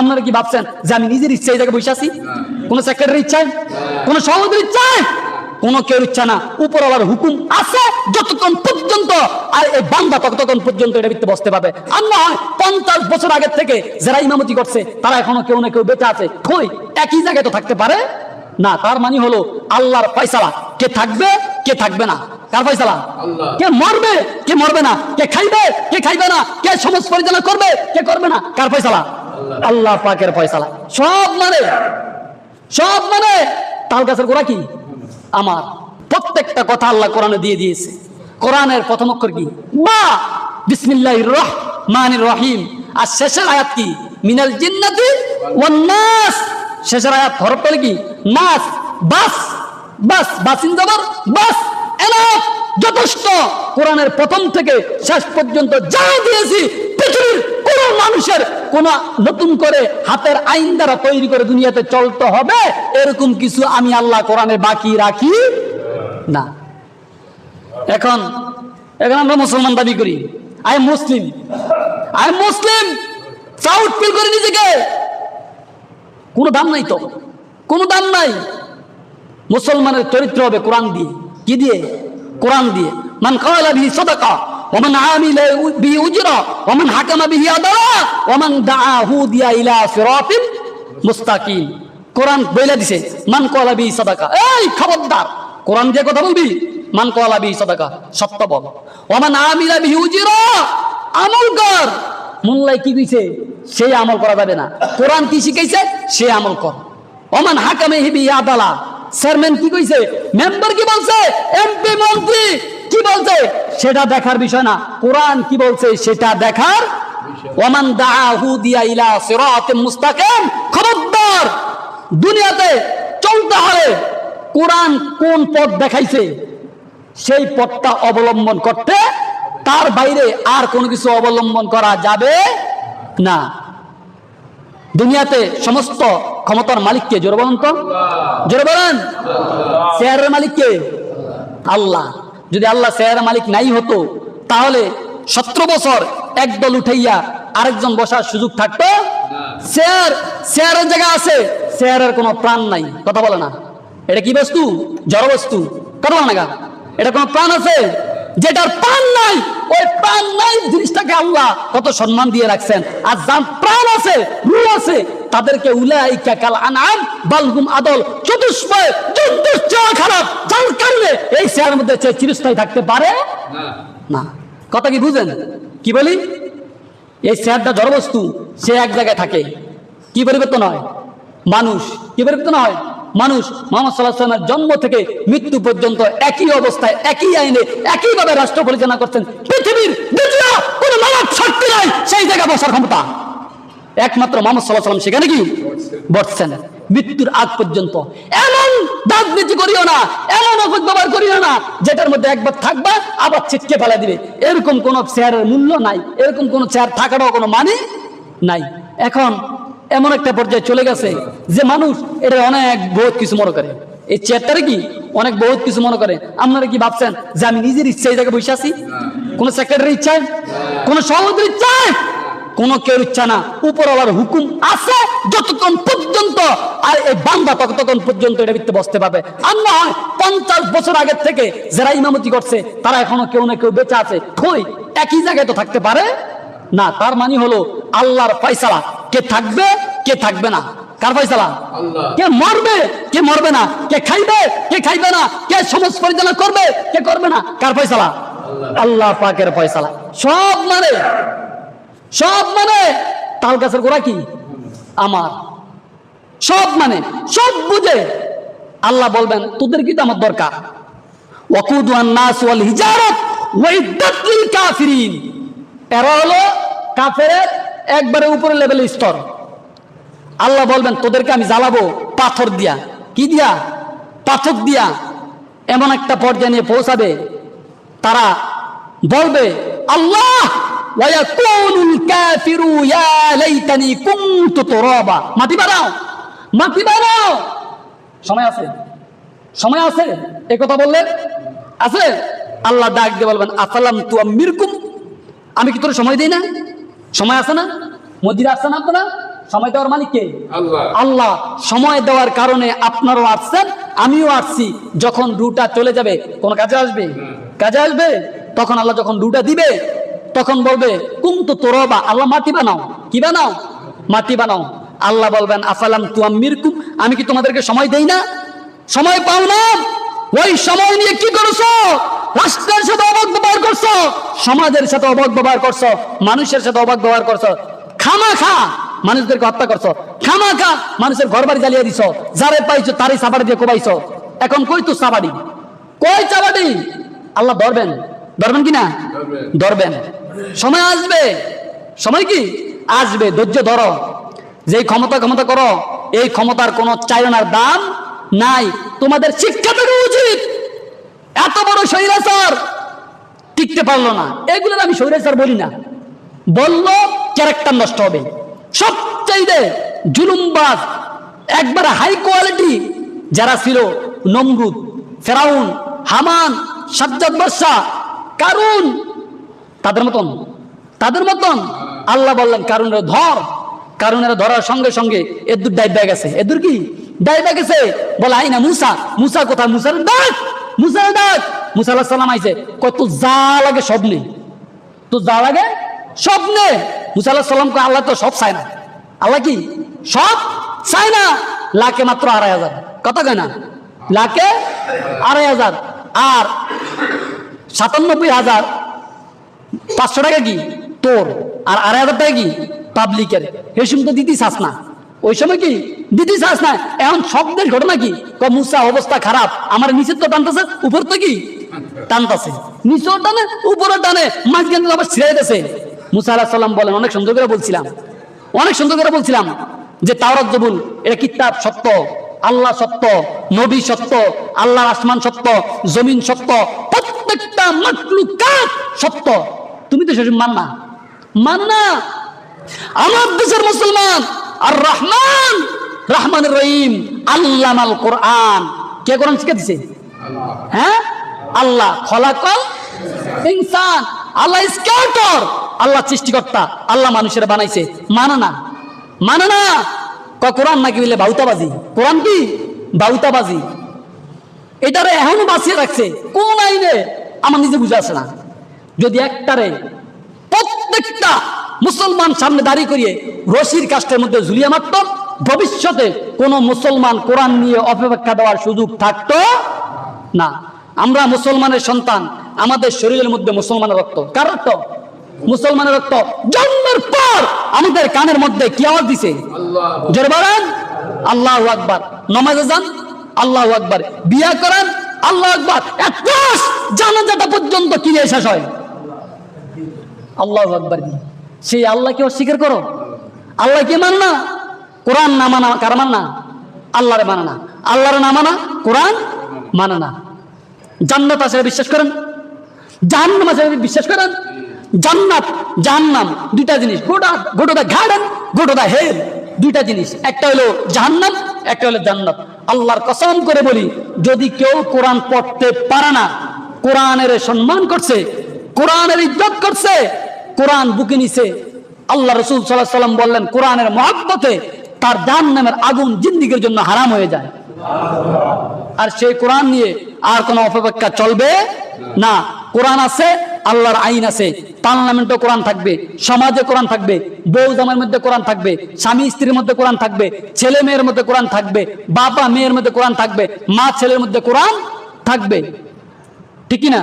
আপনারা কি ভাবছেন যে আমি নিজের ইচ্ছায় এই জায়গায় বসে আছি? কোন সেক্রেটারির ইচ্ছায়? কোন সভাপতির ইচ্ছায়? কোন কেউ ইচ্ছা না। উপরওয়ালার হুকুম আছে যতক্ষণ পর্যন্ত আর এই বান্দা ততক্ষণ পর্যন্ত এটা ভিত্তি বসতে পারবে। আর না হয় পঞ্চাশ বছর আগের থেকে যারা ইমামতি করছে তারা এখনও কেউ না কেউ বেঁচে আছে। কই? একই জায়গায় তো থাকতে পারে? না তার মানে হলো আল্লাহর পয়সালা কে থাকবে কে থাকবে না? কার ফয়সালা? কে মরবে কে মরবে না? কে খাইবে কে খাইবে না? কে সমাজ পরিচালনা করবে কে করবে না? কার ফয়সালা? আল্লাহ। পাকের ফয়সালা। সব মানে সব মানে তাল গাছের গোড়া কি? আমার। প্রত্যেকটা কথা আল্লাহ কোরআনে দিয়ে দিয়েছে। কোরআনের প্রথম অক্ষর কি? মা। বিসমিল্লাহ রহমানির রহিম। আর শেষের আয়াত কি? মিনাল জিন্নাতি ওয়ান নাস। শেষের আয়াত হরফ কি? নাস। বাস। বাস। বাসিন জবর। বাস। এনাফ। যথেষ্ট। কোরআনের প্রথম থেকে শেষ পর্যন্ত যা দিয়েছি পৃথিবীর মানুষের কোন নতুন করে হাতের আইন দ্বারা তৈরি করে দুনিয়াতে চলতে হবে, এরকম কিছু আমি আল্লাহ কোরআনে বাকি রাখি না। এখন এখন আমরা মুসলমান দাবি করি I Muslim I Muslim proud feel করি নিজেকে। কোনো দাম নাই তো, কোনো দাম নাই। মুসলমানের চরিত্র হবে কোরআন দিয়ে। কি দিয়ে? কোরআন দিয়ে। মান কালা বিহি সাদাকা। ওমান আমিলা বিহি উজরা ওমান হাকামা বিহি আদালা ওমান দাআহু দিয়া ইলা সিরাতিন মুস্তাকিম কোরআন বইলা দিছে, মান কালা বিহি সাদাকা। এই খবরদার, কোরআন দিয়ে কথা বলবি, মান কালা বিহি সাদাকা, সত্য বল। ওমান আমিলা বিহি উজরা, আমল কর। মোল্লাই কি কইছে সেই আমল করা যাবে না। কোরআন কি শিখাইছে, সে আমল কর। ওমান হাকামে হিবি আদালা, চেয়ারম্যান কি কইছে, মেম্বার কি বলছে? এমপি মন্ত্রী কি বলছে? সেটা দেখার বিষয় না। কোরআন কি বলছে? সেটা দেখার ওমান দাহু দিয়া ইলা সিরাতিম মুস্তাকিম। খবরদার দুনিয়াতে চলতে হলে কোরআন কোন পথ দেখাইছে? সেই পথটা অবলম্বন করতে তার বাইরে আর কোনো কিছু অবলম্বন করা যাবে না। দুনিয়াতে সমস্ত ক্ষমতার মালিককে জোরে বলেন তো? জোরে বলেন? শেয়ারের মালিককে? আল্লাহ। যদি আল্লাহ শেয়ারের মালিক নাই হতো, তাহলে সতেরো বছর একদল উঠাইয়া আরেকজন বসার সুযোগ থাকতো? শেয়ার শেয়ারের জায়গা আছে শেয়ারের কোনো প্রাণ নাই। কথা বলে না। এটা কি বস্তু? জড় বস্তু। কথা বলে না? এটা কোনো প্রাণ আছে? যেটার প্রাণ নাই, ওই প্রাণ নাই জিনিসটাকে আল্লাহ কত সম্মান দিয়ে রাখছেন। আর যার প্রাণ আছে রু আছে, তাদেরকে উলাইকা কাল আনাম বালগুম আদল চতুষ্পয় খারাপ। যার কারণে এই শেয়ারের মধ্যে সে চিরস্থায়ী থাকতে পারে? না। কথা কি বুঝেন কি বলি? এই শেয়ারটা জড়বস্তু সে এক জায়গায় থাকে। কি পরিবর্তন হয়? মানুষ। কি পরিবর্তন হয়? মানুষ। মোহাম্মদ সাল্লাহ সাল্লামের জন্ম থেকে মৃত্যু পর্যন্ত একই অবস্থায় একই আইনে একইভাবে রাষ্ট্র পরিচালনা করছেন। পৃথিবীর দ্বিতীয় কোনো মানব শক্তি নাই সেই জায়গায় বসার ক্ষমতা। একমাত্র মোহাম্মদ সাল্লাহ সাল্লাম সেখানে কি? বসছেন। মৃত্যুর আগ পর্যন্ত। এমন রাজনীতি করিও না, এমন অপদ ব্যবহার করিও না, যেটার মধ্যে একবার থাকবা, আবার ছিটকে ফেলে দিবে। এরকম কোন চেয়ারের মূল্য নাই, এরকম কোন চেয়ার থাকারও কোনো মানে নাই। এখন এমন একটা পর্যায়ে চলে গেছে যে মানুষ এটা অনেক বহুত কিছু মনে করে। এই চেয়ারটারে কি অনেক বহুত কিছু মনে করে। আপনারা কি ভাবছেন যে আমি নিজের ইচ্ছায় জায়গায় বসে আছি? কোন সেক্রেটারির ইচ্ছায়? কোনো সভাপতির ইচ্ছায়? কোন কেউ ইচ্ছা না। উপরওয়ালার হুকুম আছে যতক্ষণ পর্যন্ত আর এই বান্দা ততক্ষণ পর্যন্ত এটা ভিত্তি বসতে পারবে। আর না হয় পঞ্চাশ বছর আগের থেকে যারা ইমামতি করছে তারা এখনও কেউ না কেউ বেঁচে আছে। কই? একই জায়গায় তো থাকতে পারে? না তার মানে হলো আল্লাহর ফয়সালা। কে থাকবে কে থাকবে না? কার ফয়সালা? কে মরবে কে মরবে না? কে খাইবে কে খাইবে না? কে সমাজ পরিচালনা করবে কে করবে না? কার ফয়সালা? আল্লাহ পাকের ফয়সালা। সব মানে সব মানে? তাল গাছের গোড়া কি? আমার। সব মানে সব বুঝে। আল্লাহ বলবেন, তোদের কি আমার দরকার। ওয়াকুদুয়ান নাস ওয়াল হিজারত ওয়াইদাত লিল এরা হলো কাফেরের একবারে উপরে লেভেলের স্তর। আল্লাহ বলবেন, তোদেরকে আমি জ্বালাবো পাথর দিয়া। কি দিয়া? পাথর দিয়া। এমন একটা পর্যায়ে নিয়ে পৌঁছাবে। তারা বলবে, আল্লাহ মাটি বানাও মাটি বানাও। সময় আছে সময় আছে। এই কথা আছে? আল্লাহ ডাক দিয়ে বলবেন আসালাম তু আমিরকুম। আমি কি তোর সময় দিই না? সময় আছে না? মসজিদে আসছে না আপনারা? সময় দেওয়ার মালিক কে? আল্লাহ। আল্লাহ। সময় দেওয়ার কারণে আপনারাও আসছেন আমিও আসছি। যখন রুটা চলে যাবে কোন কাজে আসবে? কাজে আসবে? তখন আল্লাহ যখন রুটা দিবে তখন বলবে কুম তো তোরবা আল্লাহ মাটি বানাও। কি বানাও? মাটি বানাও। আল্লাহ বলবেন আফালাম তুয়াম্মির কুম আমি কি তোমাদেরকে সময় দেই না? সময় পাও না? ওই সময় নিয়ে কি করছ? রাষ্ট্রের সাথে অবাক ব্যবহার করছ? সমাজের সাথে অবাক ব্যবহার করছ? মানুষের সাথে অবাক ব্যবহার করছ? খামা খা মানুষদেরকে হত্যা করছ? খামা খা মানুষের ঘর বাড়ি জ্বালিয়ে দিছ? যারে পাইছো তারই সাবাড়ি দিয়ে কোবাইছো? এখন কই তো সাবাড়ি? কই চাবাড়ি আল্লাহ ধরবেন। ধরবেন কি না? ধরবেন। সময় আসবে। সময় কি? আসবে, ধৈর্য ধরো। যেই ক্ষমতা ক্ষমতা করো, এই ক্ষমতার কোনো চায়নার দাম নাই। তোমাদের শিক্ষা থাকা উচিত। এত বড় স্বৈরাচার টিকতে পারল না। এগুলোর আমি স্বৈরাচার বলি না। বলল ক্যারেক্টার নষ্ট হবে। সবচাইতে জুলুমবাজ, একবার হাই কোয়ালিটি যারা ছিল, নমরুদ, ফেরাউন, হামান, সাজ্জাদ বাদশা কারুন তাদের মতন? তাদের মতন? আল্লাহ বললেন, কারুনের ধর, কারুনের ধরার সঙ্গে সঙ্গে এদুর ডাইবা গেছে। এদুর কি? ডাইবা গেছে। বলে, আই না, মুসা মুসা কোথায়? মুসার ডাক মুসার ডাক। মুসা আল্লাহ সাল্লাম আইছে কত যা লাগে সব নেই তো যা লাগে সব নে। মুসা আল্লাহ সাল্লামকে আল্লাহ তো সব চায় না। আল্লাহ কি? সব চায় না। লাখে মাত্র আড়াই হাজার। কথা কয় না? লাখে আড়াই হাজার। আর সাতানব্বই হাজার পাঁচশো টাকা কি? তোর। আর আড়াই হাজার টাকা কি? পাবলিকের সময় তো দিতেই চাস না। ওই সময় কি? দিতেই চাস না। এখন সব শব্দের ঘটনা কি? মুসা, অবস্থা খারাপ। আমার নিচের তো টানতেছে, উপর তো কি? টানতেছে। নিচেও টানে উপরে টানে। মাঝখান আবার ছিঁড়ে গেছে মুসা আলাহ সাল্লাম বলেন, অনেক সুন্দর করে বলছিলাম। অনেক সুন্দর করে বলছিলাম যে তাওরাত জবুল এটা কিতাব সত্য, আল্লাহ সত্য, নবী সত্য, আল্লাহর আসমান সত্য, জমিন সত্য, প্রত্যেকটা মাকলুকাত সত্য। তুমি তো সেসব মান না আমার দেশের মুসলমান। আর রহমান। রহমান রহিম। আল্লাহ আল কোরআন। কে কোরআন শিখে দিছে? হ্যাঁ? আল্লাহ খলাকল ইনসান। আল্লাহ স্কেলটর। আল্লাহ সৃষ্টিকর্তা। আল্লাহ মানুষের বানাইছে। মানে না। মানে না। ক, কোরআন নাকি বলে বাউতাবাজি? কোরআন কি? বাউতাবাজি। এটারে এখনও বাঁচিয়ে রাখছে। কোন আইনে? আমার নিজে বুঝে আসে না। যদি একটারে প্রত্যেকটা মুসলমান সামনে দাঁড়িয়ে করিয়ে রশির কাষ্টের মধ্যে ঝুলিয়ে মারত ভবিষ্যতে কোন মুসলমান কোরআন নিয়ে অপেক্ষা দেওয়ার সুযোগ থাকতো না। আমরা মুসলমানের সন্তান আমাদের শরীরের মধ্যে মুসলমানের রক্ত। কার রক্ত? মুসলমানের রক্ত। জন্মের পর আমাদের কানের মধ্যে কি আওয়াজ দিছে? আল্লাহ জোরে বলেন আল্লাহ আকবার। নমাজে যান আল্লাহ আকবার। বিয়া করেন আল্লাহ আকবার। এক জানাজাটা পর্যন্ত কি দিয়ে শেষ হয়? আল্লাহ আকবার সেই আল্লাহকে অস্বীকার করো। আল্লাহকে মান না। কোরআন না মানা, কার মান না? আল্লাহরে মানা আল্লাহরে না মানা, কোরআন মানা জান্নাত আছে বিশ্বাস করেন? জাহান্নাম আছে বিশ্বাস করেন? জান্নাত, জাহান্নাম, দুইটা জিনিস। গোটা গোটো দা গার্ডেন গোটো দা হেল দুইটা জিনিস। একটা হলো জাহান্নাম, একটা হলো জান্নাত। আল্লাহর কসম করে বলি, যদি কেউ কোরআন পড়তে পারে না, কোরআনের সম্মান করছে, কোরআনের ইজ্জত করছে কোরআন বুকে নিছে আল্লাহ রসুল সাল্লাহ সাল্লাম বললেন, কোরআনের মহাব্বতে তার জাহান্নামের আগুন জিন্দিগির জন্য হারাম হয়ে যায়। আর সেই কোরআন নিয়ে আর কোনো অপেক্ষা চলবে না। কোরআন আছে, আল্লাহর আইন আছে পার্লামেন্টে কোরআন থাকবে, সমাজে কোরআন থাকবে, বউ জামার মধ্যে কোরআন থাকবে, স্বামী স্ত্রীর মধ্যে কোরআন থাকবে, ছেলে মেয়ের মধ্যে কোরআন থাকবে, বাবা মেয়ের মধ্যে কোরআন থাকবে, মা ছেলের মধ্যে কোরআন থাকবে। ঠিক কি না?